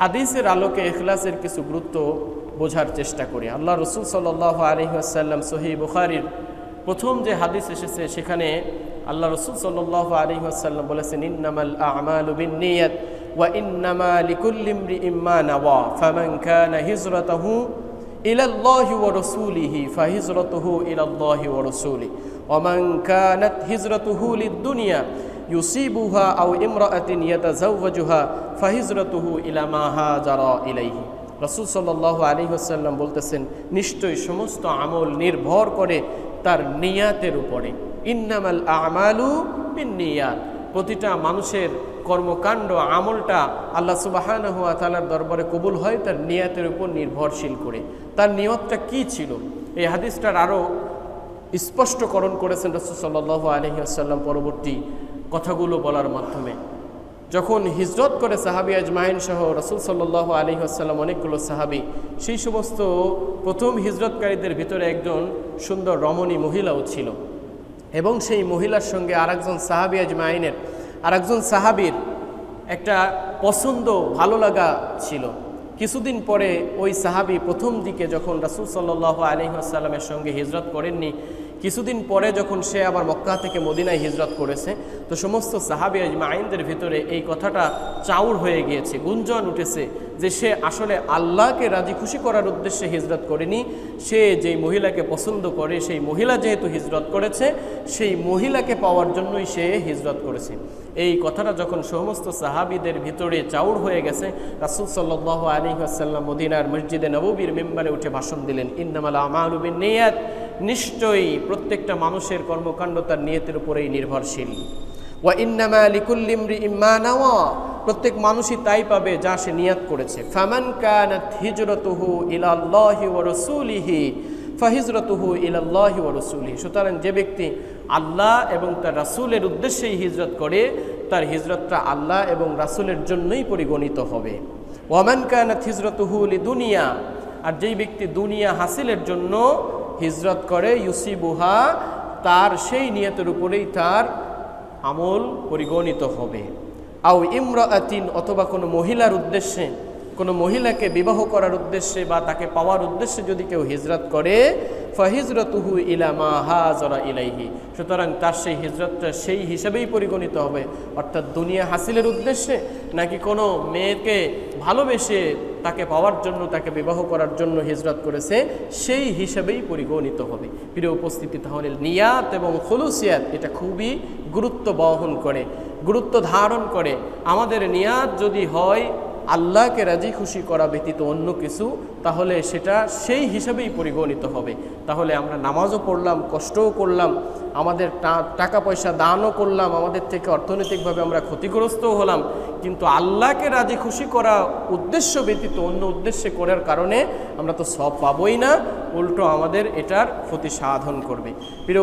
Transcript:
হাদিসের আলোকে এখলাসের কিছু গুরুত্ব বোঝার চেষ্টা করি। আল্লাহ রসুল সাল্লাহ আলহিহাসাল্লাম সহি বুখারির প্রথম যে হাদিস এসেছে, সেখানে আল্লাহ রসুল সাল্লাহ আলহিহাসাল্লাম বলেছেন, ইন্নামাল আমাল বিনিয়ত ওয়া ইন্নামা লিকুল্লিমরি ইম্মা নাওয়া। ফামান কানা হিজরাতাহু ইলাল্লাহি ওয়া রাসূলিহি ফাহিজরাতুহু ইলাল্লাহি ওয়া রাসূলি। ওয়া মান কানাত হিজরাতুহু লিদ দুনিয়া ইউসিবুহা আউ ইমরাতিন ইয়াতাজাওয়াজুহা ফাহিজরাতুহু ইলা মা হাজারা ইলাইহি রাসূল সাল্লাল্লাহু আলাইহি ওয়াসাল্লাম বলতেছেন নিশ্চয়ই সমস্ত আমল নির্ভর করে তার নিয়াতের উপরে। ইন্নামাল আমালু বিনিয়াত প্রতিটা মানুষের কর্মকাণ্ড, আমলটা আল্লাহ সুবাহান হুয়া দরবারে কবুল হয় তার নিয়াতের উপর নির্ভরশীল করে। তার নিয়তটা কি ছিল? এই হাদিসটার আরও স্পষ্টকরণ করেছেন রসুল সাল্লাহ আলহিহাসাল্লাম পরবর্তী কথাগুলো বলার মাধ্যমে। যখন হিজরত করে সাহাবি আজমাইন সহ রসুল সাল্লাহ আলী আসাল্লাম অনেকগুলো সাহাবি, সেই সমস্ত প্রথম হিজরতকারীদের ভিতরে একজন সুন্দর রমণী মহিলাও ছিল। এবং সেই মহিলার সঙ্গে আর আরেকজন সাহাবি আজমাইনের, আরেকজন সাহাবির একটা পছন্দ ভালো লাগা ছিল। কিছুদিন পরে ওই সাহাবি প্রথম দিকে যখন রাসুল সাল্লাহ আলহিহাসাল্লামের সঙ্গে হিজরত করেননি কিছুদিন পরে যখন সে আবার মক্কা থেকে মদিনায় হিজরত করেছে, তো সমস্ত সাহাবি আজমাইনদের ভিতরে এই কথাটা চাউর হয়ে গিয়েছে, গুঞ্জন উঠেছে যে সে আসলে আল্লাহকে রাজি খুশি করার উদ্দেশ্যে হিজরত করেনি, সে যেই মহিলাকে পছন্দ করে, সেই মহিলা যেহেতু হিজরত করেছে, সেই মহিলাকে পাওয়ার জন্যই সে হিজরত করেছে। এই কথাটা যখন সমস্ত সাহাবিদের ভিতরে চাউর হয়ে গেছে, রাসুল সাল্লাহ আলী আসাল্লাম মদিনার মসজিদে নববীর মেম্বারে উঠে ভাষণ দিলেন, ইন্নামাল আমালুবিন নিয়াত নিশ্চয়ই প্রত্যেকটা মানুষের কর্মকাণ্ড তার নিয়তের উপরেই নির্ভরশীল। ওয়া ইন্নামা লিকুল্লিমরি ইম্মা নাওয়া। প্রত্যেক মানুষই তাই পাবে যা সে নিয়াত করেছে। ফামান কানাত হিজরতুহু ইলাল্লাহি ওয়া রাসূলিহি, ফাহিজরতুহু ইলাল্লাহি ওয়া রাসূলিহি। সুতরাং যে ব্যক্তি আল্লাহ এবং তার রাসূলের উদ্দেশ্যেই হিজরত করে, তার হিজরতটা আল্লাহ এবং রাসূলের জন্যই পরিগণিত হবে। ওয়ামান কানাত হিজরতুহু লিদুনিয়া, আর যেই ব্যক্তি দুনিয়া হাসিলের জন্য হিজরত করে, ইউসিবুহা, তার সেই নিয়তের উপরেই তার আমল পরিগণিত হবে। আও ইমরাতিন অথবা কোনো মহিলার উদ্দেশ্যে কোনো মহিলাকে বিবাহ করার উদ্দেশ্যে বা তাকে পাওয়ার উদ্দেশ্যে যদি কেউ হিজরত করে, ফাহিজরতুহু ইলামা হাজরা ইলাইহি। সুতরাং তার সেই হিজরতটা সেই হিসাবেই পরিগণিত হবে। অর্থাৎ দুনিয়া হাসিলের উদ্দেশ্যে নাকি কোনো মেয়েকে ভালোবেসে তাকে পাওয়ার জন্য, তাকে বিবাহ করার জন্য হিজরত করেছে, সেই হিসাবেই পরিগণিত হবে। প্রিয় উপস্থিতি, তাহলে নিয়াত এবং খলুসিয়াত এটা খুবই গুরুত্ব বহন করে, গুরুত্ব ধারণ করে। আমাদের নিয়াত যদি হয় আল্লাহকে রাজি খুশি করা ব্যতীত অন্য কিছু, তাহলে সেটা সেই হিসাবেই পরিগণিত হবে। তাহলে আমরা নামাজও পড়লাম, কষ্টও করলাম, আমাদের টাকা পয়সা দানও করলাম, আমাদের থেকে অর্থনৈতিকভাবে আমরা ক্ষতিগ্রস্তও হলাম, কিন্তু আল্লাহকে রাজি খুশি করা উদ্দেশ্য ব্যতীত অন্য উদ্দেশ্যে করার কারণে আমরা তো সব পাবই না, উল্টো আমাদের এটার ক্ষতি সাধন করবে। প্রিয়